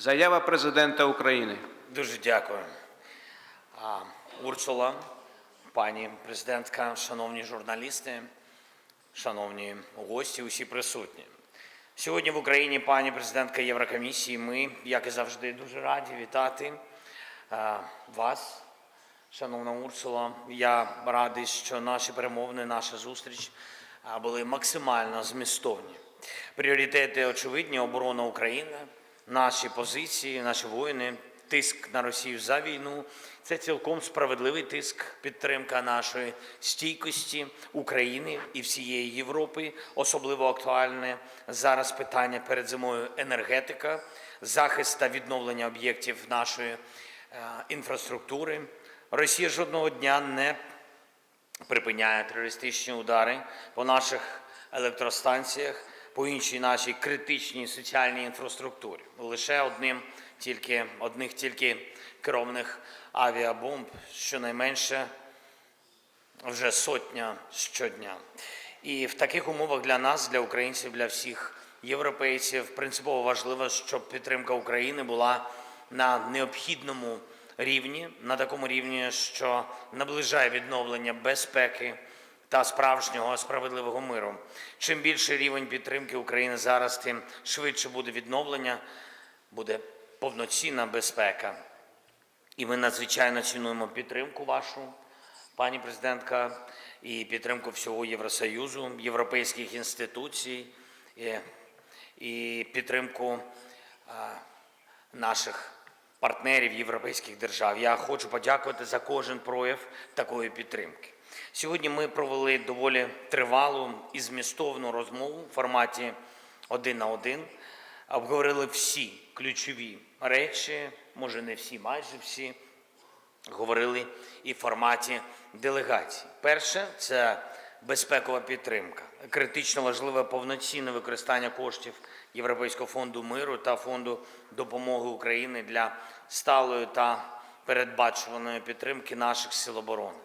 Заява президента України. Дуже дякую. Урсула, пані президентка, шановні журналісти, шановні гості, усі присутні. Сьогодні в Україні пані президентка Єврокомісії. Ми, як і завжди, дуже раді вітати вас, шановна Урсула. Я радий, що наші перемовини, наша зустріч були максимально змістовні. Пріоритети очевидні: оборона України, наші позиції, наші воїни, тиск на Росію за війну. Це цілком справедливий тиск, підтримка нашої стійкості України і всієї Європи. Особливо актуальне зараз питання перед зимою енергетика, захист та відновлення об'єктів нашої е, інфраструктури. Росія жодного дня не припиняє терористичні удари по наших електростанціях, по іншій нашій критичній соціальній інфраструктурі. Лише одним тільки одних тільки керованих авіабомб, щонайменше вже сотня щодня. І в таких умовах для нас, для українців, для всіх європейців принципово важливо, щоб підтримка України була на необхідному рівні, на такому рівні, що наближає відновлення безпеки та справжнього справедливого миру. Чим більший рівень підтримки України зараз, тим швидше буде відновлення, буде повноцінна безпека. І ми надзвичайно цінуємо підтримку вашу, пані президентка, і підтримку всього Євросоюзу, європейських інституцій, і, і підтримку а, наших партнерів європейських держав. Я хочу подякувати за кожен прояв такої підтримки. Сьогодні ми провели доволі тривалу і змістовну розмову в форматі один на один обговорили всі ключові речі, може не всі, майже всі. Говорили і в форматі делегацій. Перше це безпекова підтримка, критично важливе повноцінне використання коштів Європейського фонду миру та фонду допомоги України для сталої та передбачуваної підтримки наших сил оборони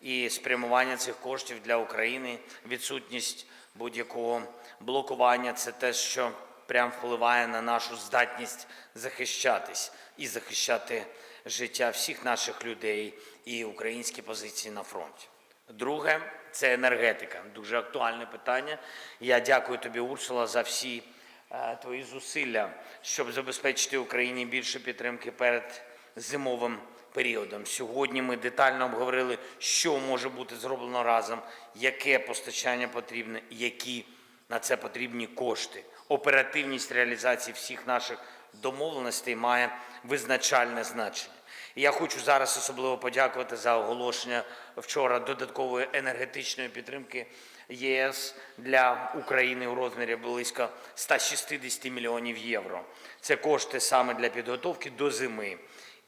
і спрямування цих коштів для України, відсутність будь-якого блокування це те, що прям впливає на нашу здатність захищатись і захищати життя всіх наших людей і українські позиції на фронті. Друге це енергетика. Дуже актуальне питання. Я дякую тобі, Урсула, за всі е, твої зусилля, щоб забезпечити Україні більше підтримки перед зимовим періодом. Сьогодні ми детально обговорили, що може бути зроблено разом, яке постачання потрібне, які на це потрібні кошти. Оперативність реалізації всіх наших домовленостей має визначальне значення. І я хочу зараз особливо подякувати за оголошення вчора додаткової енергетичної підтримки ЄС для України у розмірі близько 160 мільйонів євро. Це кошти саме для підготовки до зими.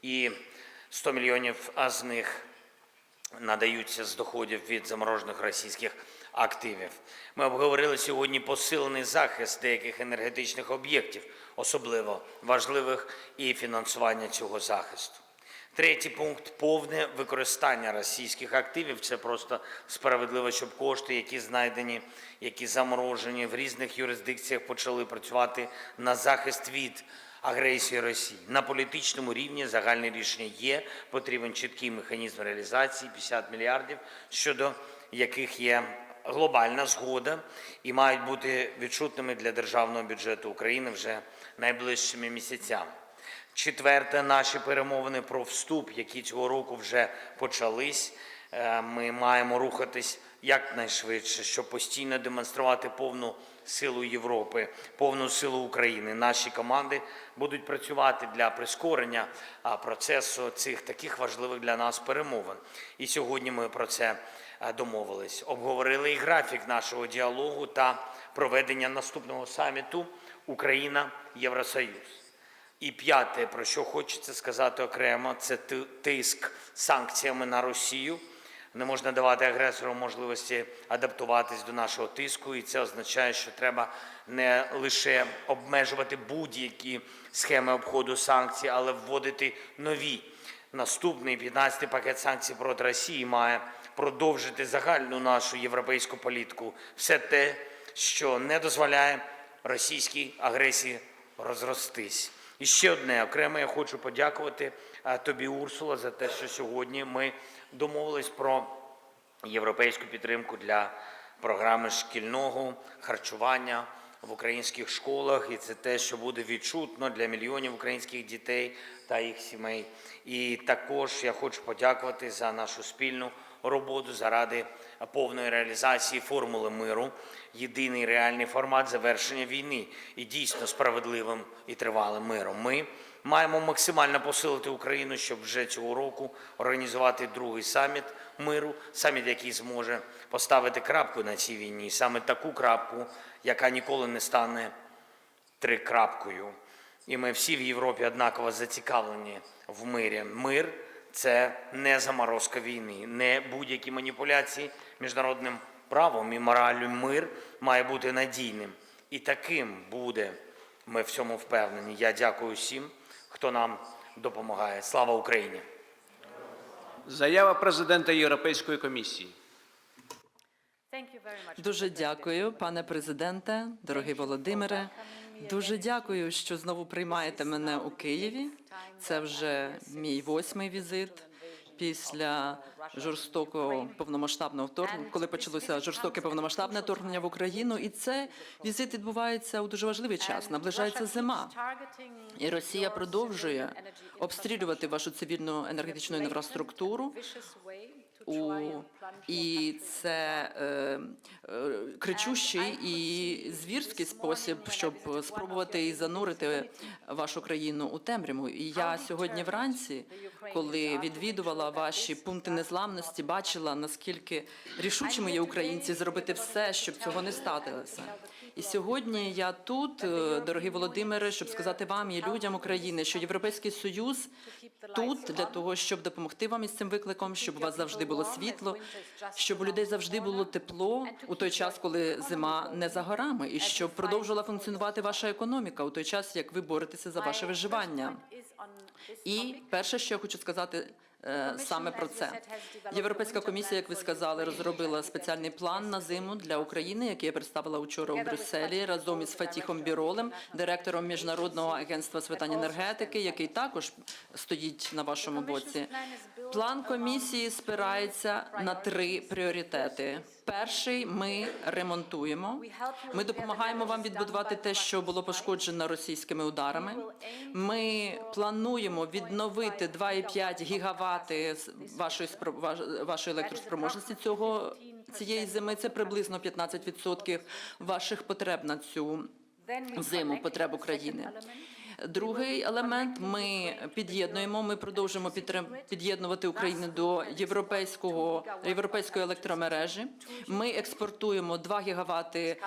І 100 мільйонів з них надаються з доходів від заморожених російських активів. Ми обговорили сьогодні посилений захист деяких енергетичних об'єктів, особливо важливих, і фінансування цього захисту. Третій пункт повне використання російських активів. Це просто справедливо, щоб кошти, які знайдені, які заморожені в різних юрисдикціях, почали працювати на захист від агресії Росії. На політичному рівні загальне рішення є. Потрібен чіткий механізм реалізації 50 мільярдів, щодо яких є глобальна згода і мають бути відчутними для державного бюджету України вже найближчими місяцями. Четверте, наші перемовини про вступ, які цього року вже почались. Е, Ми маємо рухатись якнайшвидше, щоб постійно демонструвати повну силу Європи, повну силу України. Наші команди будуть працювати для прискорення процесу цих таких важливих для нас перемовин. І сьогодні ми про це домовились. Обговорили і графік нашого діалогу та проведення наступного саміту Україна Євросоюз. І п'яте, про що хочеться сказати окремо, це тиск санкціями на Росію. Не можна давати агресору можливості адаптуватись до нашого тиску, і це означає, що треба не лише обмежувати будь-які схеми обходу санкцій, але вводити нові. Наступний 15-й пакет санкцій проти Росії має продовжити загальну нашу європейську політику. Все те, що не дозволяє російській агресії розростись. І ще одне окремо я хочу подякувати е, тобі, Урсула, за те, що сьогодні ми домовились про європейську підтримку для програми шкільного харчування в українських школах, і це те, що буде відчутно для мільйонів українських дітей та їх сімей. І також я хочу подякувати за нашу спільну роботу заради повної реалізації формули миру, єдиний реальний формат завершення війни і дійсно справедливим і тривалим миром. Ми маємо максимально посилити Україну, щоб вже цього року організувати другий саміт миру, саміт, який зможе поставити крапку на цій війні, саме таку крапку, яка ніколи не стане трикрапкою. І ми всі в Європі однаково зацікавлені в мирі. Мир це не заморозка війни, не будь-які маніпуляції міжнародним правом і мораллю. Мир має бути надійним. І таким буде. Ми в цьому впевнені. Я дякую всім, хто нам допомагає. Слава Україні! Заява президента Європейської комісії. Дуже дякую, пане президенте, дорогий Володимире. Дуже дякую, що знову приймаєте мене у Києві. Це вже мій восьмий візит після жорстокого повномасштабного вторгнення, коли почалося жорстоке повномасштабне вторгнення в Україну. І це візит відбувається у дуже важливий час. Наближається зима. І Росія продовжує обстрілювати вашу цивільну енергетичну інфраструктуру. У і це е, е, кричущий і звірський спосіб, щоб спробувати і занурити вашу країну у темряву. І я сьогодні вранці, коли відвідувала ваші пункти незламності, бачила наскільки рішучими є українці зробити все, щоб цього не статилося. І сьогодні я тут, е, дорогі Володимире, щоб сказати вам і людям України, що Європейський Союз тут для того, щоб допомогти вам із цим викликом, щоб у вас завжди було світло, щоб у людей завжди було тепло у той час, коли зима не за горами, і щоб продовжувала функціонувати ваша економіка у той час, як ви боретеся за ваше виживання. І перше, що я хочу сказати. Е, Саме про це європейська комісія, як ви сказали, розробила спеціальний план на зиму для України, який я представила вчора у Брюсселі разом із Фатіхом Біролем, директором міжнародного агентства з питань енергетики, який також стоїть на вашому боці. План комісії спирається на три пріоритети. Перший ми ремонтуємо. Ми допомагаємо вам відбудувати те, що було пошкоджено російськими ударами. Ми плануємо відновити 2,5 гігавати вашої вашої електроспроможності цього цієї зими. Це приблизно 15% ваших потреб на цю зиму потреб України. Другий елемент ми під'єднуємо. Ми продовжуємо під'єднувати Україну до європейського європейської електромережі. Ми експортуємо 2 гігавати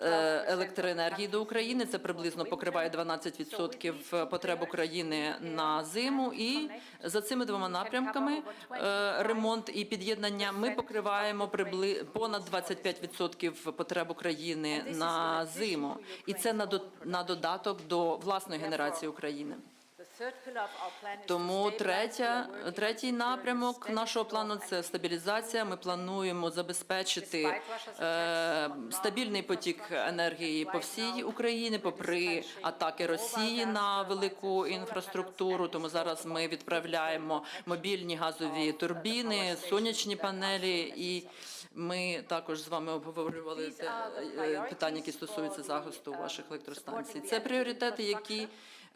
електроенергії до України. Це приблизно покриває 12% потреб України на зиму. І за цими двома напрямками е, ремонт і під'єднання ми покриваємо понад 25% потреб України на зиму. І це на додаток до власної генерації України. Тому третя, третій напрямок нашого плану це стабілізація. Ми плануємо забезпечити е, стабільний потік енергії по всій Україні, попри атаки Росії на велику інфраструктуру. Тому зараз ми відправляємо мобільні газові турбіни, сонячні панелі і. Ми також з вами обговорювали е, питання, які стосуються захисту ваших електростанцій. Це пріоритети, які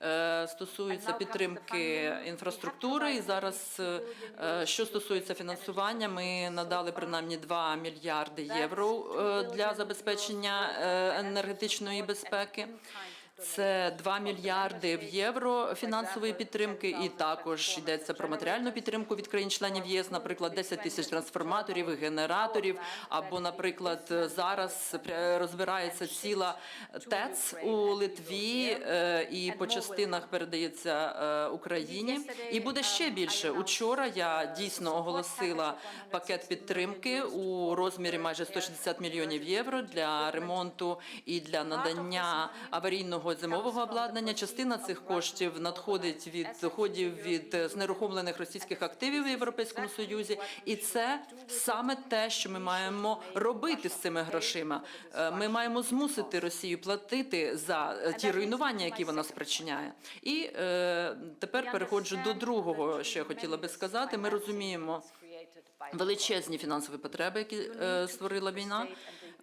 е, стосуються підтримки інфраструктури. І зараз, е, е, що стосується фінансування, ми надали принаймні 2 мільярди євро для забезпечення енергетичної безпеки. Це 2 мільярди в євро фінансової підтримки, і також йдеться про матеріальну підтримку від країн-членів ЄС, наприклад, 10 тисяч трансформаторів, генераторів. Або, наприклад, зараз розбирається ціла ТЕЦ у Литві, е, і по частинах передається е, Україні. І буде ще більше. Учора я дійсно оголосила пакет підтримки у розмірі майже 160 мільйонів євро для ремонту і для надання аварійного нового зимового обладнання. Частина цих коштів надходить від доходів від е, знерухомлених російських активів в Європейському Союзі, і це саме те, що ми маємо робити з цими грошима. Е, Ми маємо змусити Росію платити за е, ті руйнування, які вона спричиняє. І е, тепер переходжу до другого, що я хотіла би сказати. Ми розуміємо величезні фінансові потреби, які е, створила війна.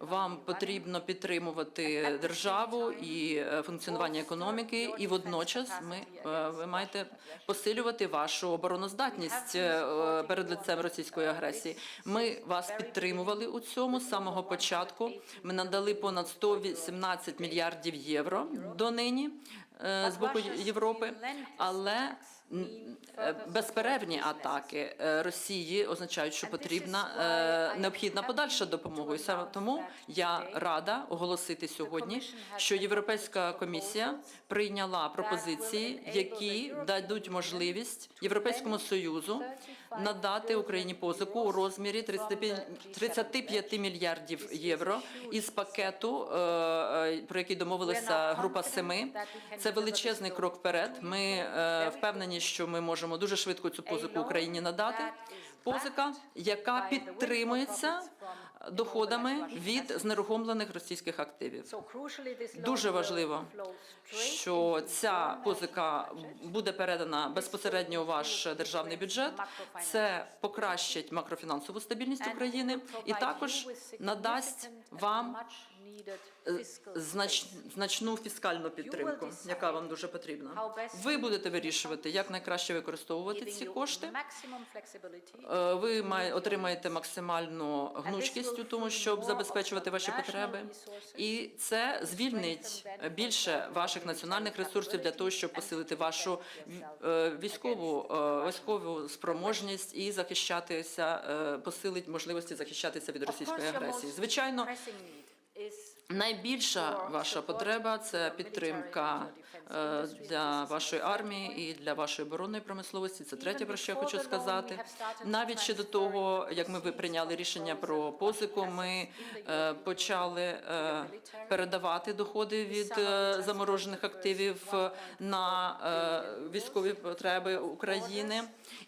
Вам потрібно підтримувати державу і е, функціонування економіки, і водночас ми е, ви маєте посилювати вашу обороноздатність е, перед лицем російської агресії. Ми вас підтримували у цьому з самого початку. Ми надали понад 118 мільярдів євро до нині е, з боку Європи, але безперервні атаки е, Росії означають, що потрібна е, необхідна подальша допомога. І саме тому я рада оголосити сьогодні, що Європейська комісія прийняла пропозиції, які дадуть можливість Європейському союзу надати Україні позику у розмірі 35 35 мільярдів євро із пакету, е, е, про який домовилася група семи. Це величезний крок вперед. Ми е, впевнені, що ми можемо дуже швидко цю позику Україні надати. Позика, яка підтримується доходами від знерухомлених російських активів. Дуже важливо, Що ця позика буде передана безпосередньо у ваш державний бюджет. Це покращить макрофінансову стабільність України і також надасть вам е, значну фіскальну підтримку, яка вам дуже потрібна. Ви будете вирішувати, як найкраще використовувати ці кошти. Е, Ви отримаєте максимальну гнучкість у тому, щоб забезпечувати ваші потреби, і це звільнить більше ваших національних ресурсів для того, щоб посилити вашу е, військову е, військову спроможність і захищатися, е, посилить можливості захищатися від російської агресії. Звичайно, Найбільша ваша потреба це підтримка е, для вашої армії і для вашої оборонної промисловості. Це третє, про що я хочу сказати. Навіть ще до того, як ми прийняли рішення про позику, ми е, почали е, передавати доходи від заморожених активів на військові потреби України.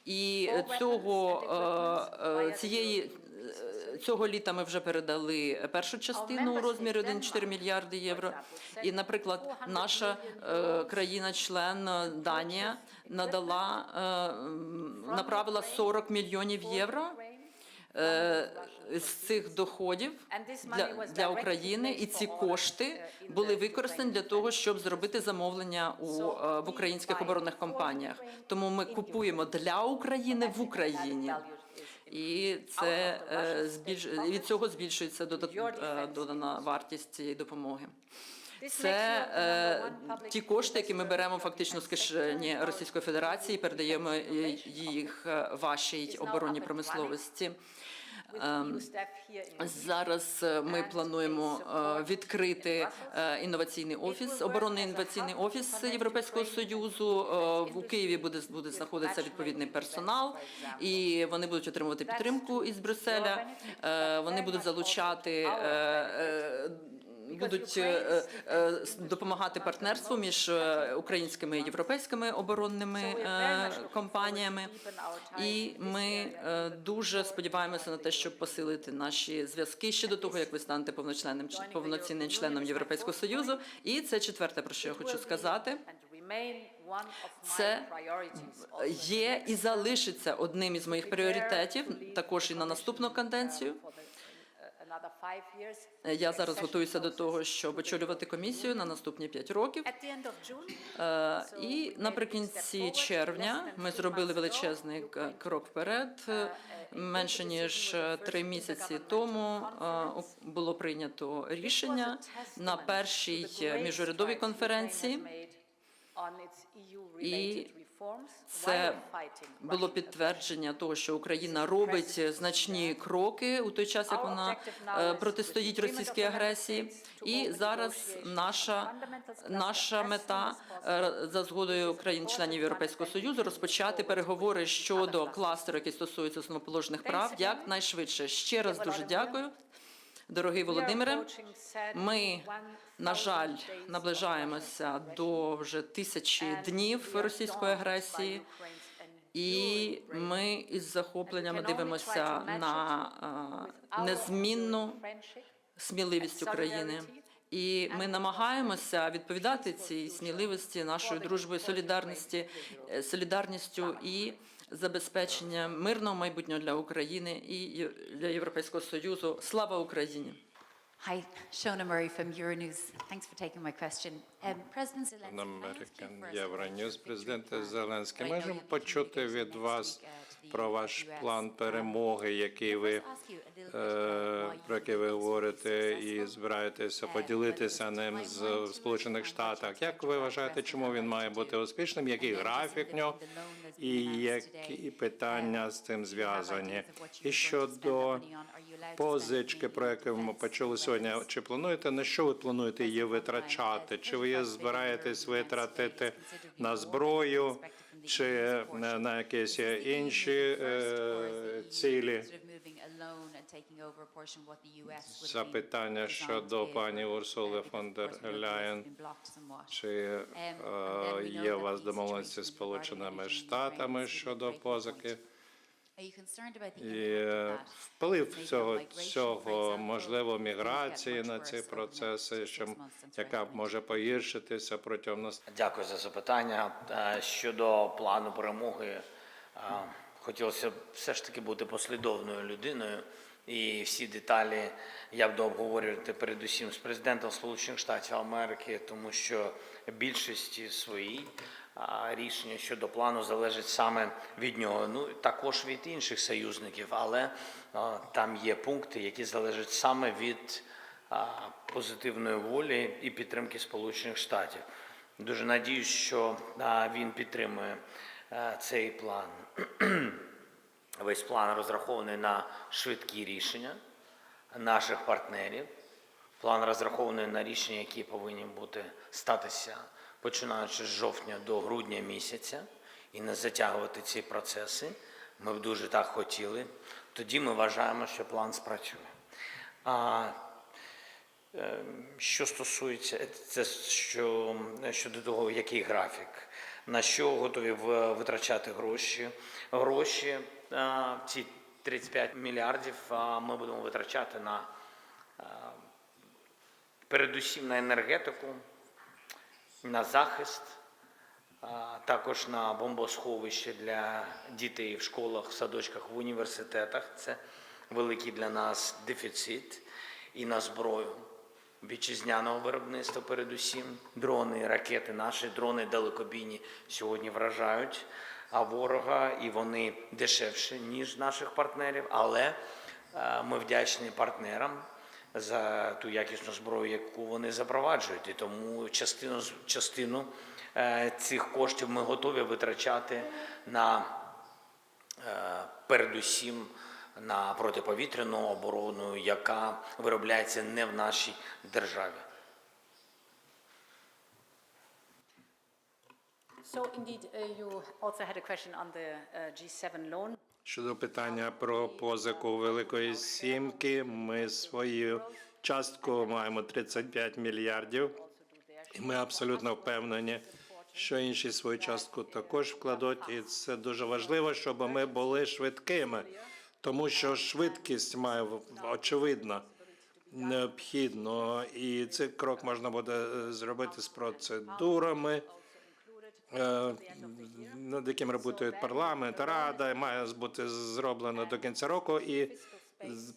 І цього цієї Цього літа ми вже передали першу частину у розмірі 1,4 мільярди євро. І, наприклад, наша е, країна-член е, Данія надала е, направила 40 мільйонів євро е, з цих доходів для, для України, і ці кошти були використані для того, щоб зробити замовлення у е, в українських оборонних компаніях. Тому ми купуємо для України в Україні. І це е, збільш... від цього збільшується е, додана вартість цієї допомоги. Це е, ті кошти, які ми беремо фактично з кишені Російської Федерації, передаємо їх е, вашій оборонній промисловості. Зараз е, ми плануємо е, відкрити е, інноваційний офіс, оборонний інноваційний офіс Європейського союзу. У Києві буде буде знаходитися відповідний персонал, і вони будуть отримувати підтримку із Брюсселя. Вони будуть залучати. Будуть е, е, допомагати партнерству між е, українськими і європейськими оборонними компаніями, і ми дуже сподіваємося на те, щоб посилити наші зв'язки ще до того, як ви станете повноцінним повноцінним членом Європейського союзу. І це четверте, про що я хочу сказати. Це є і залишиться одним із моїх пріоритетів, також і на наступну каденцію. Я зараз готуюся до того, щоб очолювати комісію на наступні п'ять років. Е, І наприкінці червня ми зробили величезний крок вперед. Е, Менше ніж е, три місяці тому е, було прийнято рішення на першій е, міжурядовій конференції. І це було підтвердження того, що Україна робить значні кроки у той час, як вона е, протистоїть російській агресії. І зараз наша наша мета е, за згодою країн-членів Європейського союзу розпочати переговори щодо кластеру, який стосується основоположних прав, якнайшвидше. Ще раз дуже дякую Дорогий Володимире, ми, на жаль, наближаємося до вже тисячі днів російської агресії, і ми із захопленням дивимося на незмінну сміливість України. І ми намагаємося відповідати цій сміливості, нашою дружбою, солідарності, е, солідарністю і забезпеченням мирного майбутнього для України і для Європейського Союзу. Слава Україні! Hi, Shona Murray from Euronews. Thanks for taking my question. Um, President Zelensky, American Президенте plan? Зеленський, можемо почути від вас про ваш план перемоги, який ви е, про який ви говорите і збираєтеся поділитися ним з Сполучених Штатах. Як ви вважаєте, чому він має бути успішним? Який графік в нього? І які питання з цим зв'язані? І щодо позички, про яку ми почули сьогодні, чи плануєте на що ви плануєте її витрачати? Чи ви збираєтесь витратити на зброю, чи на якісь інші е, цілі? Запитання щодо пані Урсули фон дер Ляєн. Чи е, є у вас домовленості з Сполученими Штатами щодо позики? І вплив цього цього можливо міграції на ці процеси, що яка може погіршитися протягом нас. Дякую за запитання. Е, Щодо плану перемоги, е, хотілося б все ж таки бути послідовною людиною. І всі деталі я буду обговорювати передусім з президентом Сполучених Штатів Америки, тому що більшості своїй рішення щодо плану залежить саме від нього. Ну також від інших союзників, але там є пункти, які залежать саме від позитивної волі і підтримки Сполучених Штатів. Дуже надіюсь, що він підтримує цей план. Весь план розрахований на швидкі рішення наших партнерів. План розрахований на рішення, які повинні бути статися починаючи з жовтня до грудня місяця, і не затягувати ці процеси. Ми б дуже так хотіли. Тоді ми вважаємо, що план спрацює. А Е, Що стосується це що щодо того, який графік, на що готові витрачати гроші? Гроші а, ці 35 мільярдів ми будемо витрачати на передусім на енергетику, на захист, також на бомбосховище для дітей в школах, в садочках, в університетах. Це великий для нас дефіцит і на зброю вітчизняного виробництва, передусім дрони, ракети, наші дрони далекобійні сьогодні вражають а ворога, і вони дешевші ніж наших партнерів. Але е, ми вдячні партнерам за ту якісну зброю, яку вони запроваджують. І тому частину частину е, цих коштів ми готові витрачати на е, передусім на протиповітряну оборону, яка виробляється не в нашій державі. So indeed, uh, you also had a question on the uh, G7 loan. Щодо питання про позику Великої Сімки, ми свою частку маємо 35 мільярдів, і ми абсолютно впевнені, що інші свою частку також вкладуть. І це дуже важливо, щоб ми були швидкими, тому що швидкість має очевидно необхідно, і цей крок можна буде е, зробити з процедурами. Е, над яким працюють парламент, рада, має бути зроблено до кінця року, і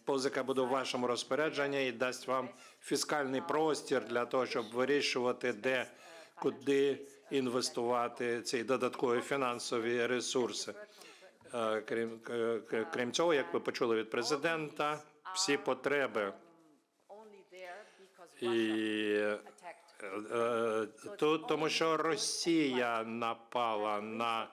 позика буде в вашому розпорядженні і дасть вам фіскальний простір для того, щоб вирішувати, де куди інвестувати ці додаткові фінансові ресурси. Е, Крім, к- крім цього, як ви почули від президента, всі потреби і attacked. Е, тому, що Росія напала на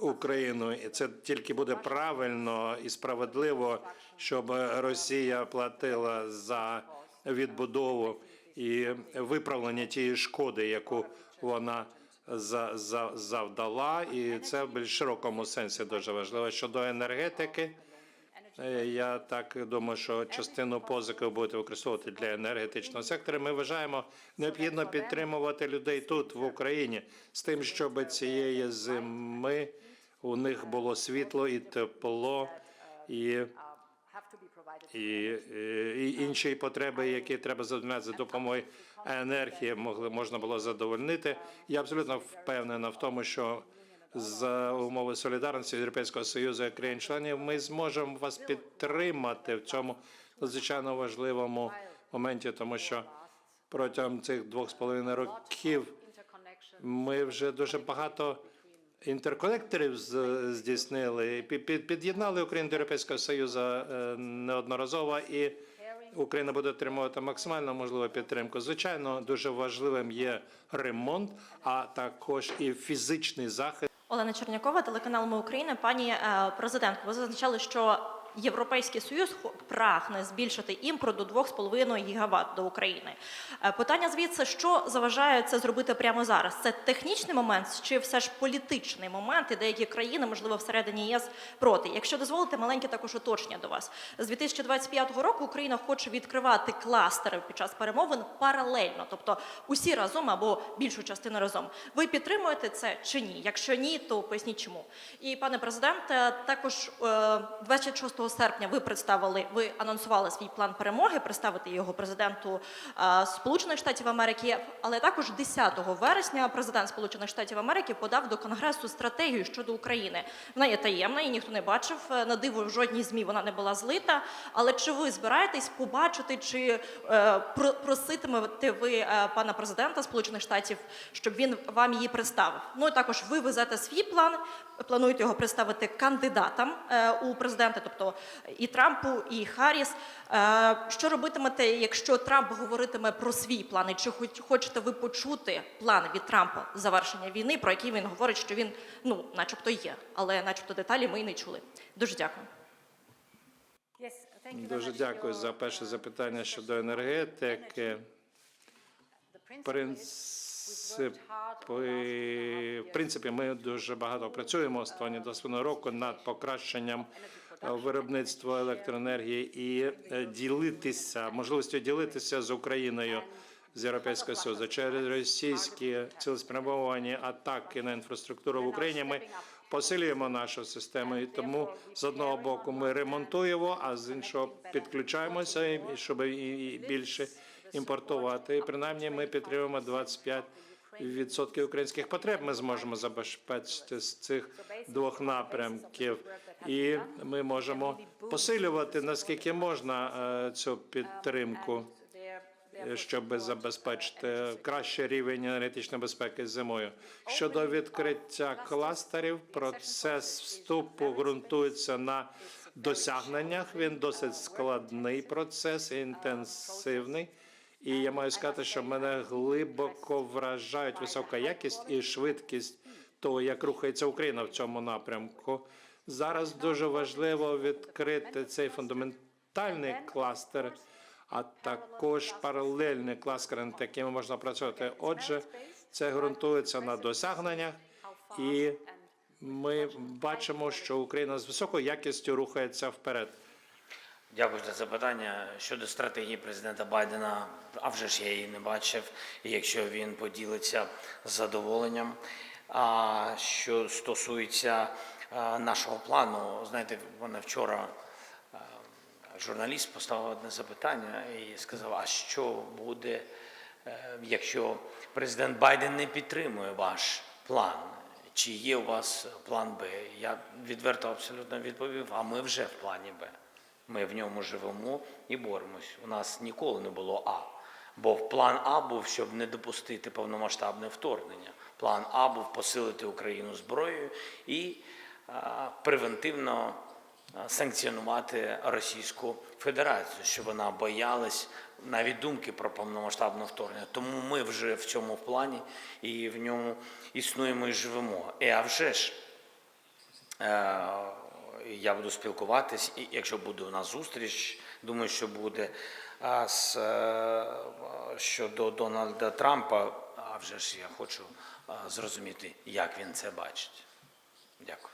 Україну, і це тільки буде правильно і справедливо, щоб Росія платила за відбудову і виправлення тієї шкоди, яку вона за, за, завдала, і це в більш широкому сенсі дуже важливо. Щодо енергетики, Е, Я так думаю, що частину позики будете використовувати для енергетичного сектора. Ми вважаємо необхідно підтримувати людей тут, в Україні, з тим, щоб цієї зими у них було світло і тепло, і, і, і інші потреби, які треба задовольняти за допомогою енергії, могли можна було задовольнити. Я абсолютно впевнена в тому, що за умови солідарності Європейського союзу і країн-членів ми зможемо вас підтримати в цьому надзвичайно важливому моменті, тому що протягом цих двох з половиною років ми вже дуже багато інтерконекторів здійснили, пі- пі- під'єднали Україну до Європейського Союзу е, неодноразово, і Україна буде отримувати максимально можливу підтримку. Звичайно, дуже важливим є ремонт, а також і фізичний захист. Олена Чернякова, телеканал Ми Україна. Пані е, президентко, ви зазначали, що Європейський Союз прагне збільшити імпорт до 2,5 гігават до України. Е, Питання звідси, що заважає це зробити прямо зараз? Це технічний момент чи все ж політичний момент, і деякі країни, можливо, всередині ЄС проти. Якщо дозволите, маленьке також уточнення до вас. З 2025 року Україна хоче відкривати кластери під час перемовин паралельно, тобто усі разом або більшу частину разом. Ви підтримуєте це чи ні? Якщо ні, то поясніть чому. І пане президенте, також е, 26 серпня ви представили, ви анонсували свій план перемоги, представити його президенту е, Сполучених Штатів Америки. Але також 10 вересня президент Сполучених Штатів Америки подав до Конгресу стратегію щодо України. Вона є таємна, її ніхто не бачив. Е, На диво в жодній змі вона не була злита. Але чи ви збираєтесь побачити, чи е, проситимете ви пана президента Сполучених Штатів, щоб він вам її представив? Ну і також ви везете свій план, плануєте його представити кандидатам у президенти, тобто і Трампу, і Харріс. Е, Що робитимете, якщо Трамп говоритиме про свій план? І чи хоч- хочете ви почути план від Трампа завершення війни, про який він говорить, що він ну, начебто є, але начебто деталі ми й не чули. Дуже дякую. Дуже дякую за перше запитання щодо енергетики. Принципи, в принципі, ми дуже багато працюємо останні до свого року над покращенням виробництва електроенергії і е, ділитися можливістю ділитися з Україною з Європейського Союзу через російські цілеспрямовані атаки на інфраструктуру в Україні. Ми посилюємо нашу систему, і тому з одного боку ми ремонтуємо, а з іншого підключаємося, щоб і більше імпортувати. І принаймні ми підтримуємо 25 відсотків українських потреб. Ми зможемо забезпечити з цих двох напрямків, і ми можемо посилювати наскільки можна е, цю підтримку, е, щоб забезпечити кращий рівень енергетичної безпеки зимою. Щодо відкриття кластерів, процес вступу ґрунтується на досягненнях. Він досить складний процес, інтенсивний. І я маю сказати, що мене глибоко вражають висока якість і швидкість того, як рухається Україна в цьому напрямку. Зараз дуже важливо відкрити цей фундаментальний кластер, а також паралельний кластер, над якими можна працювати. Отже, це ґрунтується на досягненнях, і ми бачимо, що Україна з високою якістю рухається вперед. Дякую за запитання. Щодо стратегії президента Байдена, а вже ж я її не бачив, якщо він поділиться з задоволенням. А що стосується нашого плану, знаєте, мене вчора журналіст поставив одне запитання і сказав: а що буде, е, якщо президент Байден не підтримує ваш план? Чи є у вас план Б? Я відверто абсолютно відповів, а ми вже в плані Б. Ми в ньому живемо і боремось. У нас ніколи не було А. Бо план А був, щоб не допустити повномасштабне вторгнення. План А був посилити Україну зброєю і превентивно санкціонувати Російську Федерацію, щоб вона боялась навіть думки про повномасштабне вторгнення. Тому ми вже в цьому плані і в ньому існуємо і живемо. І а вже ж Е, я буду спілкуватись, і якщо буде у нас зустріч, думаю, що буде а, з, е, щодо Дональда Трампа, а вже ж я хочу зрозуміти, як він це бачить. Дякую.